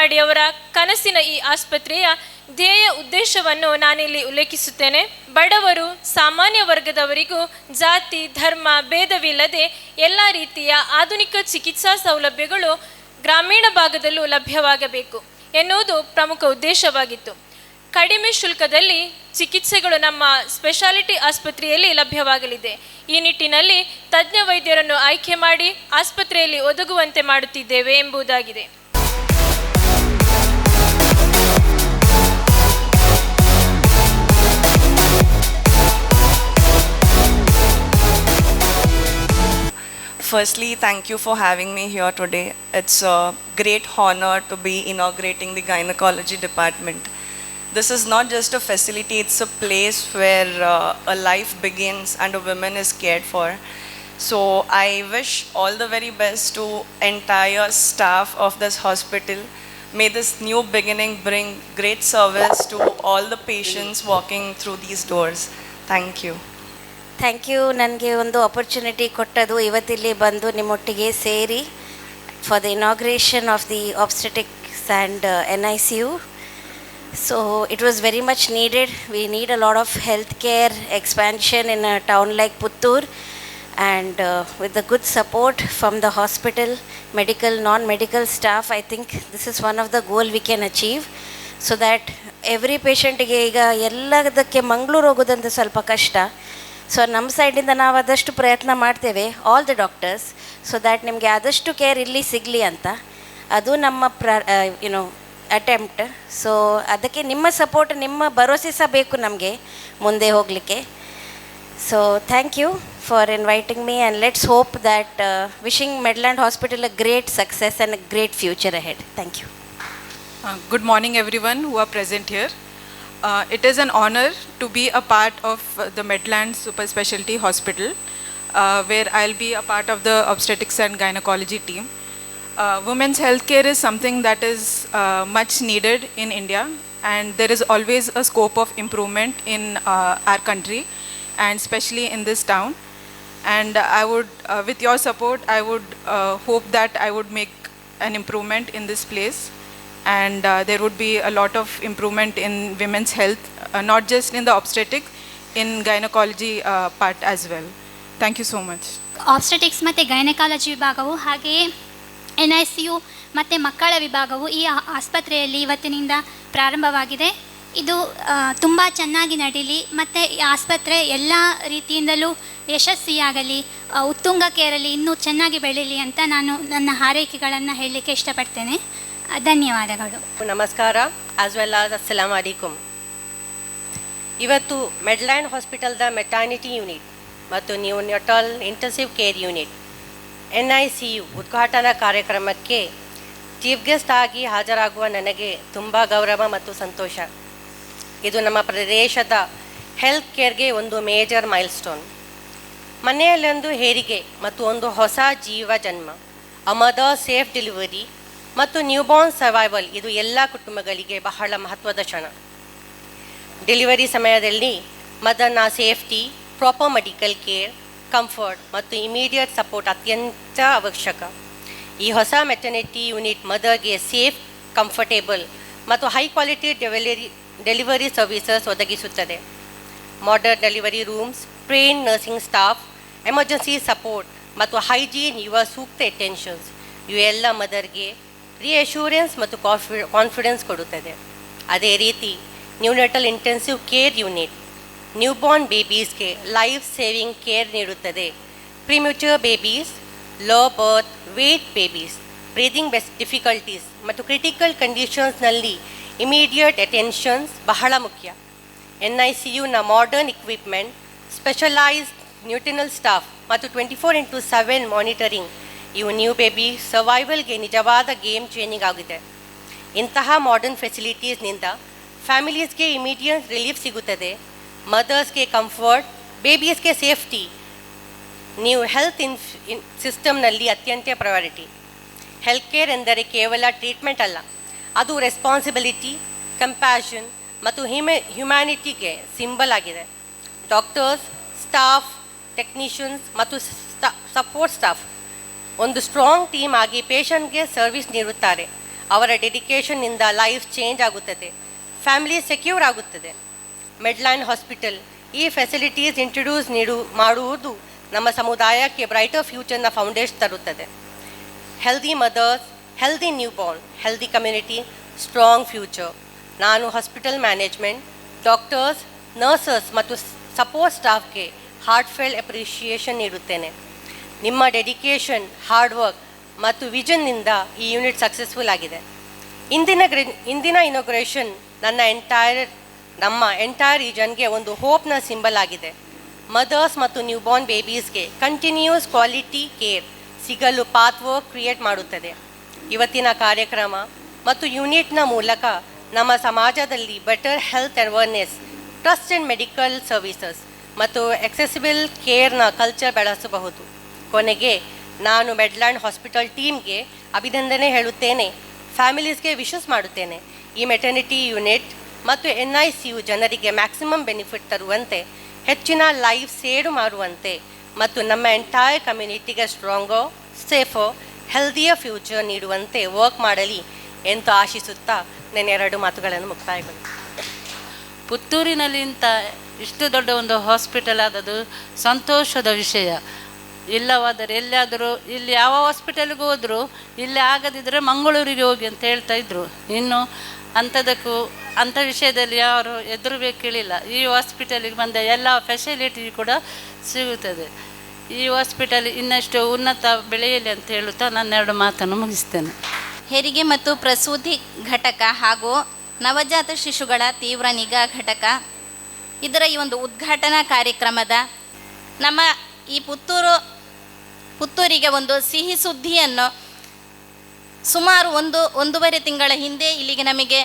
ಕಮ್ಮಾಡಿ ಅವರ ಕನಸಿನ ಈ ಆಸ್ಪತ್ರೆಯ ಧ್ಯೇಯ ಉದ್ದೇಶವನ್ನು ನಾನಿಲ್ಲಿ ಉಲ್ಲೇಖಿಸುತ್ತೇನೆ. ಬಡವರು ಸಾಮಾನ್ಯ ವರ್ಗದವರಿಗೂ ಜಾತಿ, ಧರ್ಮ, ಭೇದವಿಲ್ಲದೆ ಎಲ್ಲ ರೀತಿಯ ಆಧುನಿಕ ಚಿಕಿತ್ಸಾ ಸೌಲಭ್ಯಗಳು ಗ್ರಾಮೀಣ ಭಾಗದಲ್ಲೂ ಲಭ್ಯವಾಗಬೇಕು ಎನ್ನುವುದು ಪ್ರಮುಖ ಉದ್ದೇಶವಾಗಿತ್ತು. ಕಡಿಮೆ ಶುಲ್ಕದಲ್ಲಿ ಚಿಕಿತ್ಸೆಗಳು ನಮ್ಮ ಸ್ಪೆಷಾಲಿಟಿ ಆಸ್ಪತ್ರೆಯಲ್ಲಿ ಲಭ್ಯವಾಗಲಿದೆ. ಈ ನಿಟ್ಟಿನಲ್ಲಿ ತಜ್ಞ ವೈದ್ಯರನ್ನು ಆಯ್ಕೆ ಮಾಡಿ ಆಸ್ಪತ್ರೆಯಲ್ಲಿ ಒದಗುವಂತೆ ಮಾಡುತ್ತಿದ್ದೇವೆ ಎಂಬುದಾಗಿದೆ. Firstly, thank you for having me here today. It's a great honor to be inaugurating the gynecology department. This is not just a facility, it's a place where uh, a life begins and a woman is cared for. So I wish all the very best to entire staff of this hospital. May this new beginning bring great service to all the patients walking through these doors. Thank you. Thank you ನನಗೆ ಒಂದು opportunity ಕೊಟ್ಟದು ಇವತ್ತಿಲ್ಲಿ ಬಂದು ನಿಮ್ಮೊಟ್ಟಿಗೆ ಸೇರಿ for the inauguration of the obstetrics and N I C U so it was very much needed we need a lot of health care expansion in a town like Puttur and with the good support from the hospital medical non medical staff I think this is one of the goal we can achieve so that every ಪೇಷಂಟಿಗೆ ಈಗ ಎಲ್ಲದಕ್ಕೆ ಮಂಗಳೂರು ಹೋಗೋದಂತ ಸ್ವಲ್ಪ ಕಷ್ಟ. So ನಮ್ಮ ಸೈಡಿಂದ ನಾವು ಆದಷ್ಟು ಪ್ರಯತ್ನ ಮಾಡ್ತೇವೆ all the doctors so that ನಿಮಗೆ ಆದಷ್ಟು ಕೇರ್ ಇಲ್ಲಿ ಸಿಗಲಿ ಅಂತ. ಅದು ನಮ್ಮ ಪ್ರ ಯುನೋ ಅಟೆಂಪ್ಟ್ ಸೊ ಅದಕ್ಕೆ ನಿಮ್ಮ ಸಪೋರ್ಟ್ ನಿಮ್ಮ ಭರವಸೆ ಸಹ ಬೇಕು ನಮಗೆ ಮುಂದೆ ಹೋಗಲಿಕ್ಕೆ. So thank you for inviting me and let's hope that wishing Medland hospital a great success and a great future ahead thank you good morning everyone who are present here. Uh, It is an honor to be a part of uh, the Medland Super Specialty Hospital, uh, where I'll be a part of the obstetrics and gynecology team. Uh, Women's healthcare is something that is uh, much needed in India, and there is always a scope of improvement in uh, our country, and especially in this town. And I would, with your support, I would hope that I would make an improvement in this place and uh, there would be a lot of improvement in women's health, uh, not just in the obstetric, in gynecology uh, part as well. Thank you so much. Obstetrics ಮತ್ತು gynaecology ವಿಭಾಗವು ಹಾಗೆಯೇ N I C you ಮತ್ತು ಮಕ್ಕಳ ವಿಭಾಗವು ಈ ಆಸ್ಪತ್ರೆಯಲ್ಲಿ ಇವತ್ತಿನಿಂದ ಪ್ರಾರಂಭವಾಗಿದೆ ಇದು ತುಂಬ ಚೆನ್ನಾಗಿ ನಡೀಲಿ ಮತ್ತು ಈ ಆಸ್ಪತ್ರೆ ಎಲ್ಲ ರೀತಿಯಿಂದಲೂ ಯಶಸ್ವಿಯಾಗಲಿ ಉತ್ತುಂಗಕ್ಕೇರಲಿ ಇನ್ನೂ ಚೆನ್ನಾಗಿ ಬೆಳೀಲಿ ಅಂತ ನಾನು ನನ್ನ ಹಾರೈಕೆಗಳನ್ನು ಹೇಳಲಿಕ್ಕೆ ಇಷ್ಟಪಡ್ತೇನೆ ಧನ್ಯವಾದಗಳು. ನಮಸ್ಕಾರ. ಆಸ್ ವೆಲ್ ಆಸ್ ಅಸ್ಸಲಾಮ್ ಅಲೈಕುಮ್ ಇವತ್ತು ಮೆಡ್ಲ್ಯಾಂಡ್ ಹಾಸ್ಪಿಟಲ್ದ ಮೆಟಾನಿಟಿ ಯೂನಿಟ್ ಮತ್ತು neonatal intensive care unit N I C U ಉದ್ಘಾಟನಾ ಕಾರ್ಯಕ್ರಮಕ್ಕೆ ಚೀಫ್ ಗೆಸ್ಟ್ ಆಗಿ ಹಾಜರಾಗುವ ನನಗೆ ತುಂಬ ಗೌರವ ಮತ್ತು ಸಂತೋಷ. ಇದು ನಮ್ಮ ಪ್ರದೇಶದ ಹೆಲ್ತ್ ಕೇರ್ಗೆ ಒಂದು ಮೇಜರ್ ಮೈಲ್ಸ್ಟೋನ್ ಮನೆಯಲ್ಲೊಂದು ಹೆರಿಗೆ ಮತ್ತು ಒಂದು ಹೊಸ ಜೀವ ಜನ್ಮ ಅಮದ ಸೇಫ್ ಡೆಲಿವರಿ ಮತ್ತು ನ್ಯೂಬಾರ್ನ್ ಸರ್ವೈವಲ್ ಇದು ಎಲ್ಲ ಕುಟುಂಬಗಳಿಗೆ ಬಹಳ ಮಹತ್ವದ ಕ್ಷಣ. ಡೆಲಿವರಿ ಸಮಯದಲ್ಲಿ ಮದರ್ನ safety proper medical care comfort ಮತ್ತು ಇಮಿಡಿಯೇಟ್ ಸಪೋರ್ಟ್ ಅತ್ಯಂತ ಅವಶ್ಯಕ. ಈ ಹೊಸ ಮೆಟರ್ನಿಟಿ ಯೂನಿಟ್ ಮದರ್ಗೆ ಸೇಫ್ ಕಂಫರ್ಟೇಬಲ್ ಮತ್ತು high quality delivery delivery services ಒದಗಿಸುತ್ತದೆ. Modern delivery rooms train nursing staff emergency support ಮತ್ತು ಹೈಜೀನ್ ಯುವ ಸೂಕ್ತ ಎಟೆನ್ಷನ್ಸ್ ಇವೆಲ್ಲ ಮದರ್ಗೆ ರಿಅಶ್ಯೂರೆನ್ಸ್ ಮತ್ತು ಕಾಫಿ ಕಾನ್ಫಿಡೆನ್ಸ್ ಕೊಡುತ್ತದೆ. ಅದೇ ರೀತಿ neonatal intensive care unit newborn ಬೇಬೀಸ್ಗೆ life saving care ನೀಡುತ್ತದೆ. Premature babies low birth weight babies breathing ಬೆಸ್ difficulties ಮತ್ತು ಕ್ರಿಟಿಕಲ್ ಕಂಡೀಷನ್ಸ್ನಲ್ಲಿ ಇಮಿಡಿಯೇಟ್ ಅಟೆನ್ಷನ್ಸ್ ಬಹಳ ಮುಖ್ಯ. ಎನ್ ಐ ಸಿ ಯುನ ಮಾಡರ್ನ್ ಇಕ್ವಿಪ್ಮೆಂಟ್ ಸ್ಪೆಷಲೈಸ್ಡ್ ನ್ಯೂಟ್ರಿನಲ್ ಸ್ಟಾಫ್ ಮತ್ತು twenty four into seven monitoring ಇವು new baby ಸರ್ವೈವಲ್ಗೆ ನಿಜವಾದ ಗೇಮ್ ಚೇಂಜಿಂಗ್ ಆಗಿದೆ. ಇಂತಹ ಮಾಡರ್ನ್ ಫೆಸಿಲಿಟೀಸ್ನಿಂದ ಫ್ಯಾಮಿಲೀಸ್ಗೆ ಇಮಿಡಿಯೇಟ್ ರಿಲೀಫ್ ಸಿಗುತ್ತದೆ. ಮದರ್ಸ್ಗೆ ಕಂಫರ್ಟ್ ಬೇಬೀಸ್ಗೆ ಸೇಫ್ಟಿ ನೀವು ಹೆಲ್ತ್ ಇನ್ ಇನ್ ಸಿಸ್ಟಮ್ನಲ್ಲಿ ಅತ್ಯಂತ ಪ್ರಯಾರಿಟಿ ಹೆಲ್ತ್ ಕೇರ್ ಎಂದರೆ ಕೇವಲ ಟ್ರೀಟ್ಮೆಂಟ್ ಅಲ್ಲ, ಅದು ರೆಸ್ಪಾನ್ಸಿಬಿಲಿಟಿ ಕಂಪ್ಯಾಷನ್ ಮತ್ತು ಹ್ಯೂಮೆ ಹ್ಯುಮ್ಯಾನಿಟಿಗೆ ಸಿಂಬಲ್ ಆಗಿದೆ. ಡಾಕ್ಟರ್ಸ್ ಸ್ಟಾಫ್ ಟೆಕ್ನಿಷಿಯನ್ಸ್ ಮತ್ತು ಸಪೋರ್ಟ್ ಸ್ಟಾಫ್ ಒಂದು ಸ್ಟ್ರಾಂಗ್ ಟೀಮ್ ಆಗಿ ಪೇಷಂಟ್ಗೆ ಸರ್ವಿಸ್ ನೀಡುತ್ತಾರೆ. ಅವರ ಡೆಡಿಕೇಶನ್ನಿಂದ ಲೈಫ್ ಚೇಂಜ್ ಆಗುತ್ತದೆ. ಫ್ಯಾಮಿಲಿ ಸೆಕ್ಯೂರ್ ಆಗುತ್ತದೆ. ಮೆಡ್ಲ್ಯಾಂಡ್ ಹಾಸ್ಪಿಟಲ್ ಈ ಫೆಸಿಲಿಟೀಸ್ ಇಂಟ್ರೊಡ್ಯೂಸ್ ನೀಡು, ಮಾಡುವುದು ನಮ್ಮ ಸಮುದಾಯಕ್ಕೆ ಬ್ರೈಟರ್ ಫ್ಯೂಚರ್ನ ಫೌಂಡೇಶನ್ ತರುತ್ತದೆ. Healthy mothers healthy new born healthy community strong future ನಾನು ಹಾಸ್ಪಿಟಲ್ ಮ್ಯಾನೇಜ್ಮೆಂಟ್ ಡಾಕ್ಟರ್ಸ್ ನರ್ಸಸ್ ಮತ್ತು ಸಪೋರ್ಟ್ ಸ್ಟಾಫ್ಗೆ ಹಾರ್ಟ್ಫೆಲ್ ಅಪ್ರಿಷಿಯೇಷನ್ ನೀಡುತ್ತೇನೆ. ನಿಮ್ಮ ಡೆಡಿಕೇಶನ್ ಹಾರ್ಡ್ ವರ್ಕ್ ಮತ್ತು ವಿಷನ್ನಿಂದ ಈ ಯೂನಿಟ್ ಸಕ್ಸಸ್ಫುಲ್ ಆಗಿದೆ. ಇಂದಿನ ಗ್ರಿ ಇಂದಿನ ಇನೋಗ್ರೇಷನ್ ನನ್ನ ಎಂಟೈರ್ ನಮ್ಮ ಎಂಟೈರ್ ರೀಜನ್ಗೆ ಒಂದು ಹೋಪ್ನ ಸಿಂಬಲ್ ಆಗಿದೆ. ಮದರ್ಸ್ ಮತ್ತು ನ್ಯೂಬಾರ್ನ್ ಬೇಬೀಸ್ಗೆ ಕಂಟಿನ್ಯೂಸ್ ಕ್ವಾಲಿಟಿ ಕೇರ್ ಸಿಗಲು ಪಾತ್ ವರ್ಕ್ ಕ್ರಿಯೇಟ್ ಮಾಡುತ್ತದೆ. ಇವತ್ತಿನ ಕಾರ್ಯಕ್ರಮ ಮತ್ತು ಯೂನಿಟ್ನ ಮೂಲಕ ನಮ್ಮ ಸಮಾಜದಲ್ಲಿ better health awareness trust and medical services ಮತ್ತು ಎಕ್ಸೆಸಿಬಲ್ ಕೇರ್ನ ಕಲ್ಚರ್ ಬೆಳೆಸಬಹುದು. ಕೊನೆಗೆ ನಾನು ಮೆಡ್ಲ್ಯಾಂಡ್ ಹಾಸ್ಪಿಟಲ್ ಟೀಮ್ಗೆ ಅಭಿನಂದನೆ ಹೇಳುತ್ತೇನೆ. ಫ್ಯಾಮಿಲೀಸ್ಗೆ ವಿಶಸ್ ಮಾಡುತ್ತೇನೆ. ಈ ಮೆಟರ್ನಿಟಿ ಯೂನಿಟ್ ಮತ್ತು ಎನ್ ಐ ಸಿ ಯು ಜನರಿಗೆ ಮ್ಯಾಕ್ಸಿಮಮ್ ಬೆನಿಫಿಟ್ ತರುವಂತೆ, ಹೆಚ್ಚಿನ ಲೈಫ್ ಸೇಡು ಮಾಡುವಂತೆ ಮತ್ತು ನಮ್ಮ ಎಂಟೈರ್ ಕಮ್ಯುನಿಟಿಗೆ ಸ್ಟ್ರಾಂಗೋ ಸೇಫೋ ಹೆಲ್ದಿಯ ಫ್ಯೂಚರ್ ನೀಡುವಂತೆ ವರ್ಕ್ ಮಾಡಲಿ ಎಂದು ಆಶಿಸುತ್ತಾ ನನ್ನ ಎರಡು ಮಾತುಗಳನ್ನು ಮುಕ್ತಾಯಗೊಳ್ಳಿ ಪುತ್ತೂರಿನಲ್ಲಿಂತ ಇಷ್ಟು ದೊಡ್ಡ ಒಂದು ಹಾಸ್ಪಿಟಲ್ ಆದದ್ದು ಸಂತೋಷದ ವಿಷಯ. ಇಲ್ಲವಾದರೆ ಎಲ್ಲಿಯಾದರೂ, ಇಲ್ಲಿ ಯಾವ ಹಾಸ್ಪಿಟಲ್ಗೆ ಹೋದರೂ, ಇಲ್ಲಿ ಆಗದಿದ್ದರೆ ಮಂಗಳೂರಿಗೆ ಹೋಗಿ ಅಂತ ಹೇಳ್ತಾ ಇದ್ರು. ಇನ್ನು ಅಂಥದಕ್ಕೂ, ಅಂಥ ವಿಷಯದಲ್ಲಿ ಯಾರು ಎದುರು ಬೇಕಿಳಿಲ್ಲ ಈ ಹಾಸ್ಪಿಟಲಿಗೆ ಬಂದ ಎಲ್ಲ ಫೆಸಿಲಿಟಿ ಕೂಡ ಸಿಗುತ್ತದೆ. ಈ ಹಾಸ್ಪಿಟಲ್ ಇನ್ನಷ್ಟು ಉನ್ನತ ಬೆಳೆಯಲಿ ಅಂತ ಹೇಳುತ್ತಾ ನನ್ನೆರಡು ಮಾತನ್ನು ಮುಗಿಸ್ತೇನೆ. ಹೆರಿಗೆ ಮತ್ತು ಪ್ರಸೂತಿ ಘಟಕ ಹಾಗೂ ನವಜಾತ ಶಿಶುಗಳ ತೀವ್ರ ನಿಗಾ ಘಟಕ. ಇದರ ಈ ಒಂದು ಉದ್ಘಾಟನಾ ಕಾರ್ಯಕ್ರಮದ ನಮ್ಮ ಈ ಪುತ್ತೂರು ಪುತ್ತೂರಿಗೆ ಒಂದು ಸಿಹಿ ಸುದ್ದಿಯನ್ನು ಸುಮಾರು ಒಂದು, ಒಂದೂವರೆ ತಿಂಗಳ ಹಿಂದೆ ಇಲ್ಲಿಗೆ ನಮಗೆ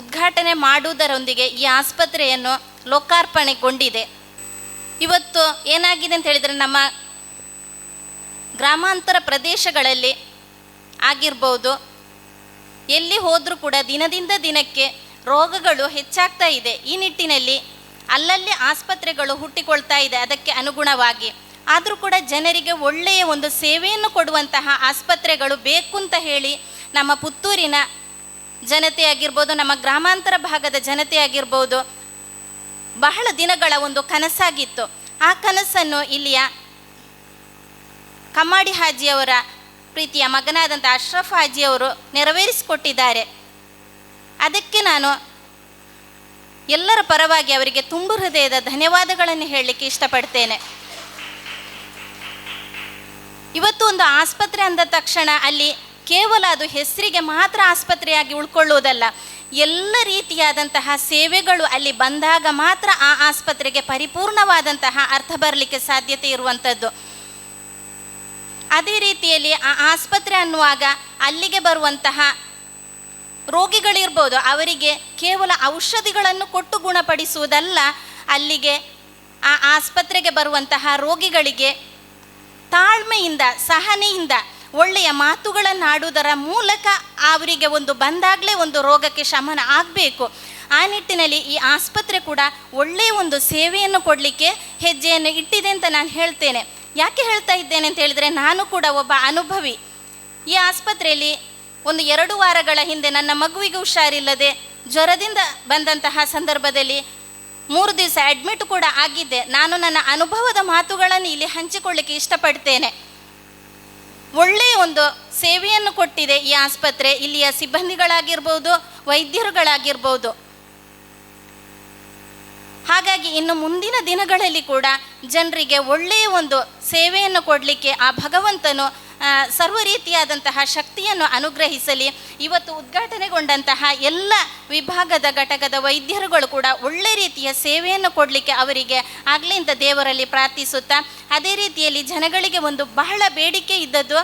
ಉದ್ಘಾಟನೆ ಮಾಡುವುದರೊಂದಿಗೆ ಈ ಆಸ್ಪತ್ರೆಯನ್ನು ಲೋಕಾರ್ಪಣೆಗೊಂಡಿದೆ. ಇವತ್ತು ಏನಾಗಿದೆ ಅಂತ ಹೇಳಿದರೆ ನಮ್ಮ ಗ್ರಾಮಾಂತರ ಪ್ರದೇಶಗಳಲ್ಲಿ ಆಗಿರ್ಬೋದು, ಎಲ್ಲಿ ಹೋದರೂ ಕೂಡ ದಿನದಿಂದ ದಿನಕ್ಕೆ ರೋಗಗಳು ಹೆಚ್ಚಾಗ್ತಾ ಇದೆ. ಈ ನಿಟ್ಟಿನಲ್ಲಿ ಅಲ್ಲಲ್ಲಿ ಆಸ್ಪತ್ರೆಗಳು ಹುಟ್ಟಿಕೊಳ್ತಾ ಇದೆ. ಅದಕ್ಕೆ ಅನುಗುಣವಾಗಿ ಆದರೂ ಕೂಡ ಜನರಿಗೆ ಒಳ್ಳೆಯ ಒಂದು ಸೇವೆಯನ್ನು ಕೊಡುವಂತಹ ಆಸ್ಪತ್ರೆಗಳು ಬೇಕು ಅಂತ ಹೇಳಿ ನಮ್ಮ ಪುತ್ತೂರಿನ ಜನತೆ ಆಗಿರ್ಬೋದು, ನಮ್ಮ ಗ್ರಾಮಾಂತರ ಭಾಗದ ಜನತೆ ಆಗಿರ್ಬೋದು, ಬಹಳ ದಿನಗಳ ಒಂದು ಕನಸಾಗಿತ್ತು. ಆ ಕನಸನ್ನು ಇಲ್ಲಿಯ ಕಮ್ಮಾಡಿ ಹಾಜಿಯವರ ಪ್ರೀತಿಯ ಮಗನಾದಂಥ ಅಶ್ರಫ್ ಹಾಜಿಯವರು ನೆರವೇರಿಸಿಕೊಟ್ಟಿದ್ದಾರೆ. ಅದಕ್ಕೆ ನಾನು ಎಲ್ಲರ ಪರವಾಗಿ ಅವರಿಗೆ ತುಂಬು ಹೃದಯದ ಧನ್ಯವಾದಗಳನ್ನು ಹೇಳಲಿಕ್ಕೆ ಇಷ್ಟಪಡ್ತೇನೆ. ಇವತ್ತು ಒಂದು ಆಸ್ಪತ್ರೆ ಅಂದ ತಕ್ಷಣ ಅಲ್ಲಿ ಕೇವಲ ಅದು ಹೆಸರಿಗೆ ಮಾತ್ರ ಆಸ್ಪತ್ರೆಯಾಗಿ ಉಳ್ಕೊಳ್ಳುವುದಲ್ಲ, ಎಲ್ಲ ರೀತಿಯಾದಂತಹ ಸೇವೆಗಳು ಅಲ್ಲಿ ಬಂದಾಗ ಮಾತ್ರ ಆ ಆಸ್ಪತ್ರೆಗೆ ಪರಿಪೂರ್ಣವಾದಂತಹ ಅರ್ಥ ಬರಲಿಕ್ಕೆ ಸಾಧ್ಯತೆ ಇರುವಂಥದ್ದು ಅದೇ ರೀತಿಯಲ್ಲಿ ಆ ಆಸ್ಪತ್ರೆ ಅನ್ನುವಾಗ ಅಲ್ಲಿಗೆ ಬರುವಂತಹ ರೋಗಿಗಳಿರ್ಬೋದು, ಅವರಿಗೆ ಕೇವಲ ಔಷಧಿಗಳನ್ನು ಕೊಟ್ಟು ಗುಣಪಡಿಸುವುದಲ್ಲ, ಅಲ್ಲಿಗೆ ಆ ಆಸ್ಪತ್ರೆಗೆ ಬರುವಂತಹ ರೋಗಿಗಳಿಗೆ ತಾಳ್ಮೆಯಿಂದ, ಸಹನೆಯಿಂದ ಒಳ್ಳೆಯ ಮಾತುಗಳನ್ನು ಆಡುವುದರ ಮೂಲಕ ಅವರಿಗೆ ಒಂದು ಬಂದಾಗಲೇ ಒಂದು ರೋಗಕ್ಕೆ ಶಮನ ಆಗಬೇಕು. ಆ ನಿಟ್ಟಿನಲ್ಲಿ ಈ ಆಸ್ಪತ್ರೆ ಕೂಡ ಒಳ್ಳೆಯ ಒಂದು ಸೇವೆಯನ್ನು ಕೊಡಲಿಕ್ಕೆ ಹೆಜ್ಜೆಯನ್ನು ಇಟ್ಟಿದೆ ಅಂತ ನಾನು ಹೇಳ್ತೇನೆ. ಯಾಕೆ ಹೇಳ್ತಾ ಇದ್ದೇನೆ ಅಂತ ಹೇಳಿದರೆ ನಾನು ಕೂಡ ಒಬ್ಬ ಅನುಭವಿ. ಈ ಆಸ್ಪತ್ರೆಯಲ್ಲಿ ಒಂದು ಎರಡು ವಾರಗಳ ಹಿಂದೆ ನನ್ನ ಮಗುವಿಗೆ ಹುಷಾರಿಲ್ಲದೆ ಜ್ವರದಿಂದ ಬಂದಂತಹ ಸಂದರ್ಭದಲ್ಲಿ ಮೂರು ದಿವಸ ಅಡ್ಮಿಟ್ ಕೂಡ ಆಗಿದ್ದೆ. ನಾನು ನನ್ನ ಅನುಭವದ ಮಾತುಗಳನ್ನು ಇಲ್ಲಿ ಹಂಚಿಕೊಳ್ಳಿಕ್ಕೆ ಇಷ್ಟಪಡ್ತೇನೆ. ಒಳ್ಳೆಯ ಒಂದು ಸೇವೆಯನ್ನು ಕೊಟ್ಟಿದೆ ಈ ಆಸ್ಪತ್ರೆ. ಇಲ್ಲಿಯ ಸಿಬ್ಬಂದಿಗಳಾಗಿರ್ಬೋದು, ವೈದ್ಯರುಗಳಾಗಿರ್ಬೋದು. ಹಾಗಾಗಿ ಇನ್ನು ಮುಂದಿನ ದಿನಗಳಲ್ಲಿ ಕೂಡ ಜನರಿಗೆ ಒಳ್ಳೆಯ ಒಂದು ಸೇವೆಯನ್ನು ಕೊಡಲಿಕ್ಕೆ ಆ ಭಗವಂತನು ಸರ್ವ ರೀತಿಯಾದಂತಹ ಶಕ್ತಿಯನ್ನು ಅನುಗ್ರಹಿಸಲಿ. ಇವತ್ತು ಉದ್ಘಾಟನೆಗೊಂಡಂತಹ ಎಲ್ಲ ವಿಭಾಗದ ಘಟಕದ ವೈದ್ಯರುಗಳು ಕೂಡ ಒಳ್ಳೆ ರೀತಿಯ ಸೇವೆಯನ್ನು ಕೊಡಲಿಕ್ಕೆ ಅವರಿಗೆ ಆಗ್ಲಿಂದ ದೇವರಲ್ಲಿ ಪ್ರಾರ್ಥಿಸುತ್ತಾ, ಅದೇ ರೀತಿಯಲ್ಲಿ ಜನಗಳಿಗೆ ಒಂದು ಬಹಳ ಬೇಡಿಕೆ ಇದ್ದದ್ದು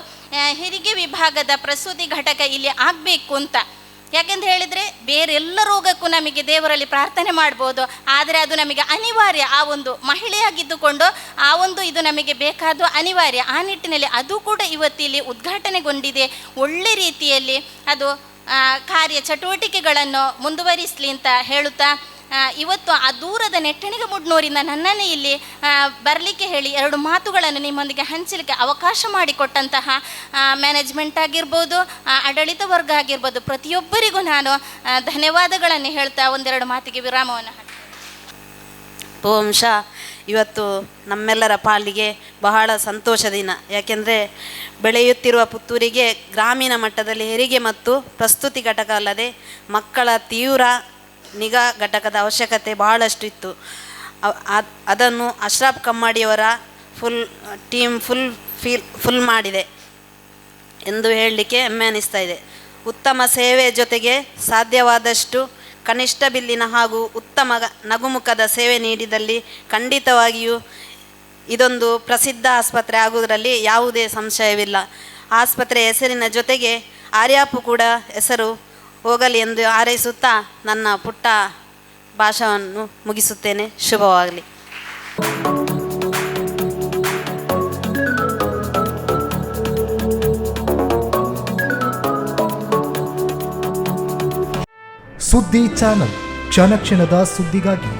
ಹೆರಿಗೆ ವಿಭಾಗದ ಪ್ರಸೂತಿ ಘಟಕ ಇಲ್ಲಿ ಆಗಬೇಕು ಅಂತ. ಯಾಕೆಂತ ಹೇಳಿದರೆ ಬೇರೆಲ್ಲ ರೋಗಕ್ಕೂ ನಮಗೆ ದೇವರಲ್ಲಿ ಪ್ರಾರ್ಥನೆ ಮಾಡ್ಬೋದು, ಆದರೆ ಅದು ನಮಗೆ ಅನಿವಾರ್ಯ. ಆ ಒಂದು ಮಹಿಳೆಯಾಗಿದ್ದುಕೊಂಡು ಆ ಒಂದು ಇದು ನಮಗೆ ಬೇಕಾದ ಅನಿವಾರ್ಯ. ಆ ನಿಟ್ಟಿನಲ್ಲಿ ಅದು ಕೂಡ ಇವತ್ತಿಲ್ಲಿ ಉದ್ಘಾಟನೆಗೊಂಡಿದೆ. ಒಳ್ಳೆ ರೀತಿಯಲ್ಲಿ ಅದು ಕಾರ್ಯ ಚಟುವಟಿಕೆಗಳನ್ನು ಮುಂದುವರಿಸಲಿ ಅಂತ ಹೇಳುತ್ತಾ ಇವತ್ತು ಆ ದೂರದ ನೆಟ್ಟಣಿಗೆ ಮುಡ್ನೋರಿಂದ ನನ್ನನ್ನು ಇಲ್ಲಿ ಬರಲಿಕ್ಕೆ ಹೇಳಿ ಎರಡು ಮಾತುಗಳನ್ನು ನಿಮ್ಮೊಂದಿಗೆ ಹಂಚಲಿಕ್ಕೆ ಅವಕಾಶ ಮಾಡಿಕೊಟ್ಟಂತಹ ಮ್ಯಾನೇಜ್ಮೆಂಟ್ ಆಗಿರ್ಬೋದು ಆಡಳಿತ ವರ್ಗ ಆಗಿರ್ಬೋದು, ಪ್ರತಿಯೊಬ್ಬರಿಗೂ ನಾನು ಧನ್ಯವಾದಗಳನ್ನು ಹೇಳ್ತಾ ಒಂದೆರಡು ಮಾತಿಗೆ ವಿರಾಮವನ್ನು ಹಾಕಿ. ಇವತ್ತು ನಮ್ಮೆಲ್ಲರ ಪಾಲಿಗೆ ಬಹಳ ಸಂತೋಷ ದಿನ. ಯಾಕೆಂದರೆ ಬೆಳೆಯುತ್ತಿರುವ ಪುತ್ತೂರಿಗೆ ಗ್ರಾಮೀಣ ಮಟ್ಟದಲ್ಲಿ ಹೆರಿಗೆ ಮತ್ತು ಪ್ರಸ್ತುತಿ ಘಟಕ ಅಲ್ಲದೆ ಮಕ್ಕಳ ತೀವ್ರ ನಿಗಾ ಘಟಕದ ಅವಶ್ಯಕತೆ ಬಹಳಷ್ಟು ಇತ್ತು ಅದನ್ನು ಅಶ್ರಾಫ್ ಕಮ್ಮಾಡಿಯವರ full, team full feel, full ಮಾಡಿದೆ ಎಂದು ಹೇಳಲಿಕ್ಕೆ ಹೆಮ್ಮೆ ಅನಿಸ್ತಾ ಇದೆ. ಉತ್ತಮ ಸೇವೆ ಜೊತೆಗೆ ಸಾಧ್ಯವಾದಷ್ಟು ಕನಿಷ್ಠ ಬಿಲ್ಲಿನ ಹಾಗೂ ಉತ್ತಮ ನಗುಮುಖದ ಸೇವೆ ನೀಡಿದಲ್ಲಿ ಖಂಡಿತವಾಗಿಯೂ ಇದೊಂದು ಪ್ರಸಿದ್ಧ ಆಸ್ಪತ್ರೆ ಆಗುವುದರಲ್ಲಿ ಯಾವುದೇ ಸಂಶಯವಿಲ್ಲ. ಆಸ್ಪತ್ರೆ ಹೆಸರಿನ ಜೊತೆಗೆ ಆರ್ಯಾಪು ಕೂಡ ಹೆಸರು ಹೋಗಲಿ ಎಂದು ಹಾರೈಸುತ್ತಾ ನನ್ನ ಪುಟ್ಟ ಭಾಷಣವನ್ನು ಮುಗಿಸುತ್ತೇನೆ. ಶುಭವಾಗಲಿ. ಸುದ್ದಿ ಚಾನಲ್ ಕ್ಷಣ ಕ್ಷಣದ ಸುದ್ದಿಗಾಗಿ